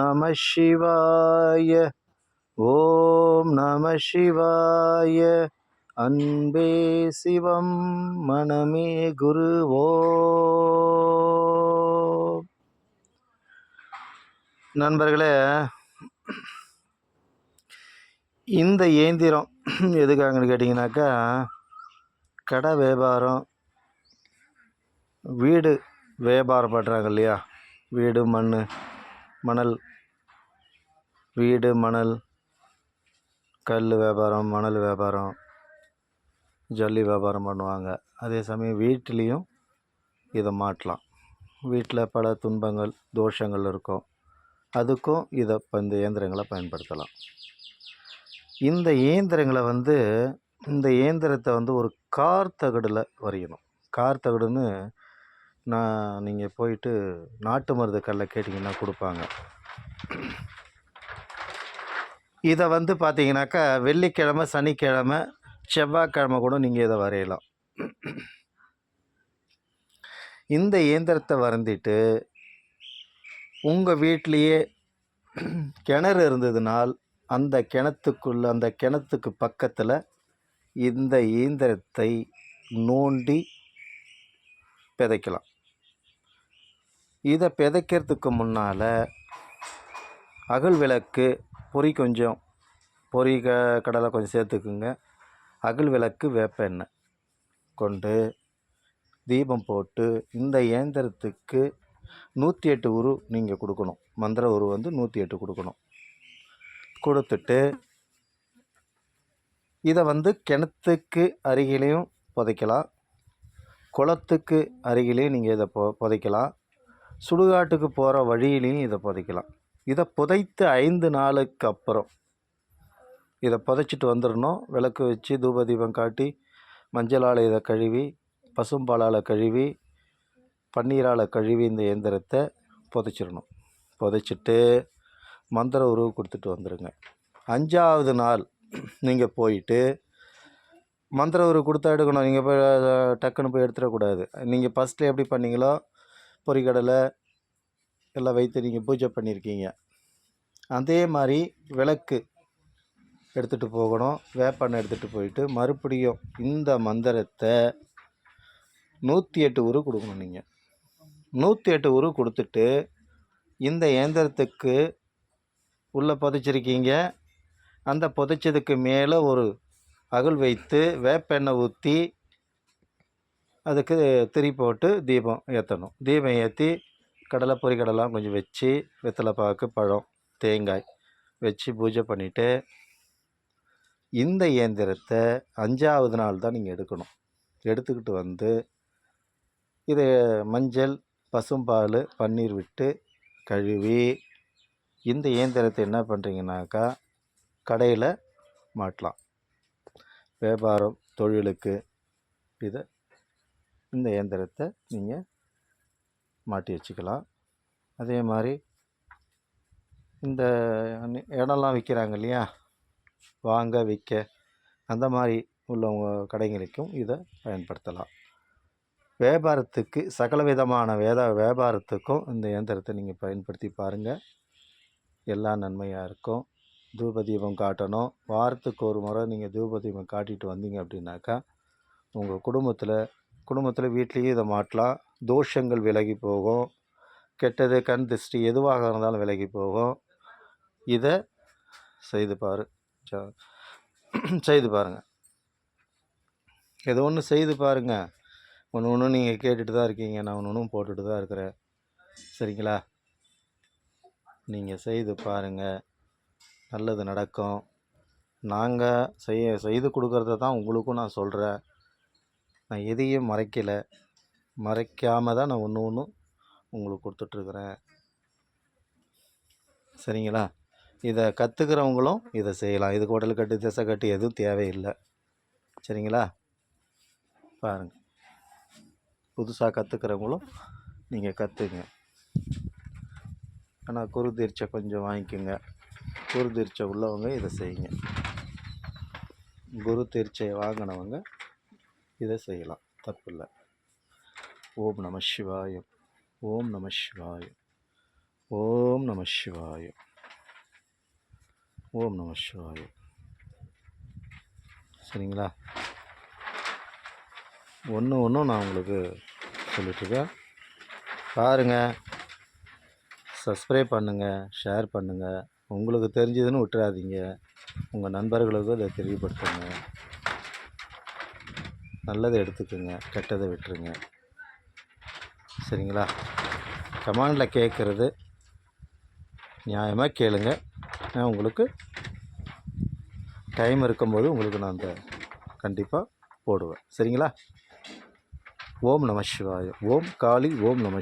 நம சிவாய ஓம் நம சிவாய. அன்பே சிவம் மனமே குரு நண்பர்களே இந்த இயந்திரம் எதுக்காகன்னு கேட்டிங்கனாக்கா கடை வியாபாரம் வீடு வியாபாரம் பண்ணுறாங்க இல்லையா? வீடு மண் மணல் வீடு மணல் கல் வியாபாரம் மணல் வியாபாரம் ஜல்லி வியாபாரம் பண்ணுவாங்க. அதே சமயம் வீட்டிலையும் இதை மாட்டலாம் வீட்டில் பல துன்பங்கள் தோஷங்கள் இருக்கும். அதுக்கும் இதை இப்போ இந்த இயந்திரங்களை பயன்படுத்தலாம். இந்த இயந்திரங்களை வந்து இந்த இயந்திரத்தை வந்து ஒரு கார் தகடில் வரையணும். கார் தகடுன்னு நான் நீங்கள் போயிட்டு நாட்டு மருந்து கல்லை கேட்டிங்கன்னா கொடுப்பாங்க. இதை வந்து பார்த்தீங்கன்னாக்கா வெள்ளிக்கிழமை சனிக்கிழமை செவ்வாய்க்கிழமை கூட நீங்கள் இதை வரையலாம். இந்த இயந்திரத்தை வரைந்திட்டு உங்கள் வீட்லேயே கிணறு இருந்ததுனால் அந்த கிணத்துக்குள்ள அந்த கிணத்துக்கு பக்கத்தில் இந்த இயந்திரத்தை நோண்டி விதைக்கலாம் இதை விதைக்கிறதுக்கு முன்னால் அகல் விளக்கு பொறி கொஞ்சம் பொறி க கடலை கொஞ்சம் சேர்த்துக்குங்க. அகல் விளக்கு வேப்ப எண்ணெய் கொண்டு தீபம் போட்டு இந்த இயந்திரத்துக்கு நூற்றி எட்டு உரு நீங்கள் கொடுக்கணும். மந்திர உரு வந்து நூற்றி எட்டு கொடுக்கணும். கொடுத்துட்டு இதை வந்து கிணத்துக்கு அருகிலையும் புதைக்கலாம். குளத்துக்கு அருகிலையும் நீங்கள் இதை பொ புதைக்கலாம். சுடுகாட்டுக்கு போகிற வழியிலையும் இதை புதைக்கலாம். இதை புதைத்து ஐந்து நாளுக்கு அப்புறம். இதை புதைச்சிட்டு வந்துடணும். விளக்கு வச்சு தூப தீபம் காட்டி மஞ்சளால் இதை கழுவி பசும்பாலால் கழுவி பன்னீரால் கழுவி இந்த இயந்திரத்தை புதைச்சிடணும். புதைச்சிட்டு மந்திர உருவு கொடுத்துட்டு வந்துடுங்க அஞ்சாவது நாள் நீங்கள் போயிட்டு மந்திர உருவு கொடுத்தா எடுக்கணும். நீங்கள் போய் டக்குன்னு போய் எடுத்துடக்கூடாது. நீங்கள் ஃபஸ்ட்டு எப்படி பண்ணீங்களோ பொரிக்கடலை எல்லாம் வைத்து நீங்கள் பூஜை பண்ணியிருக்கீங்க. அதே மாதிரி விளக்கு எடுத்துகிட்டு போகணும். வேப்பண்ணை எடுத்துகிட்டு போயிட்டு மறுபடியும் இந்த மந்திரத்தை நூற்றி எட்டு உரு கொடுக்கணும் நீங்கள். நூற்றி எட்டு உரு கொடுத்துட்டு இந்த இயந்திரத்துக்கு உள்ளே புதைச்சிருக்கீங்க. அந்த புதைச்சதுக்கு மேலே ஒரு அகல் வைத்து வேப்பெண்ணெய் ஊற்றி அதுக்கு திரி போட்டு தீபம் ஏற்றணும். தீபம் ஏற்றி கடலை பொரிக்கடலாம் கொஞ்சம் வச்சு வெத்தலை பாக்கு பழம் தேங்காய் வச்சு பூஜை பண்ணிவிட்டு இந்த இயந்திரத்தை அஞ்சாவது நாள் தான் நீங்கள் எடுக்கணும். எடுத்துக்கிட்டு வந்து இதை மஞ்சள் பசும்பால் பன்னீர் விட்டு கழுவி இந்த இயந்திரத்தை என்ன பண்ணுறீங்கனாக்கா கடையில் மாட்டலாம். வியாபாரம் தொழிலுக்கு இதை இந்த இயந்திரத்தை நீங்கள் மாட்டி வச்சுக்கலாம். அதே மாதிரி இந்த இடம்லாம் விற்கிறாங்க இல்லையா? வாங்க விற்க. அந்த மாதிரி உள்ளவங்க கடைகளுக்கும் இதை பயன்படுத்தலாம். வியாபாரத்துக்கு சகல விதமான வேத வியாபாரத்துக்கும் இந்த இயந்திரத்தை நீங்கள் பயன்படுத்தி பாருங்கள் எல்லா நன்மையாக இருக்கும். தூப தீபம் காட்டணும். வாரத்துக்கு ஒரு முறை நீங்கள் தூப தீபம் காட்டிட்டு வந்தீங்க அப்படின்னாக்கா உங்கள் குடும்பத்தில் குடும்பத்தில் வீட்லேயும் இதை மாட்டலாம். தோஷங்கள் விலகி போகும். கெட்டது கண் திருஷ்டி எதுவாக இருந்தாலும் விலகி போகும். இதை செய்து பாரு. ச- செய்து பாருங்கள் ஏதோ ஒன்று செய்து பாருங்கள் ஒன்று ஒன்று நீங்கள் கேட்டுட்டு தான் இருக்கீங்க. நான் ஒன்று ஒன்றும் போட்டுட்டு தான் இருக்கிறேன். சரிங்களா? நீங்கள் செய்து பாருங்கள் நல்லது நடக்கும். நாங்கள் செய்ய செய்து கொடுக்குறத தான் உங்களுக்கும் நான் சொல்கிறேன் நான் எதையும் மறைக்கலை. மறைக்காம தான் நான் ஒன்று ஒன்றும் உங்களுக்கு கொடுத்துட்ருக்குறேன். சரிங்களா? இதை கற்றுக்கிறவங்களும் இதை செய்யலாம். இதுக்கு உடல் கட்டு திசை கட்டு எதுவும் தேவையில்லை. சரிங்களா? பாருங்கள் புதுசாக கற்றுக்கிறவங்களும் நீங்கள் கற்றுங்க ஆனால் குரு கொஞ்சம் வாங்கிக்கோங்க. குரு உள்ளவங்க இதை செய்யுங்க. குரு தீர்ச்சையை வாங்கினவங்க இதை செய்யலாம். தப்பில்லை. ஓம் நம சிவாயம் ஓம் நம சிவாயம் ஓம் நம சிவாயம் ஓம் நம சிவாயம் சரிங்களா? ஒன்று ஒன்றும் நான் உங்களுக்கு சொல்லிட்டுருக்கேன். பாருங்கள் சப்ஸ்கிரைப் பண்ணுங்கள் ஷேர் பண்ணுங்கள் உங்களுக்கு தெரிஞ்சதுன்னு விட்டுறாதீங்க. உங்கள் நண்பர்களுக்கும் இதை தெரியப்படுத்துங்க. நல்லதை எடுத்துக்கோங்க கெட்டதை விட்டுருங்க. சரிங்களா? கமாண்டில் கேட்குறது நியாயமாக கேளுங்க. நான் உங்களுக்கு டைம் இருக்கும்போது உங்களுக்கு நான் அந்த கண்டிப்பாக போடுவேன். சரிங்களா? ஓம் நம சிவாய. ஓம் காளி ஓம் நம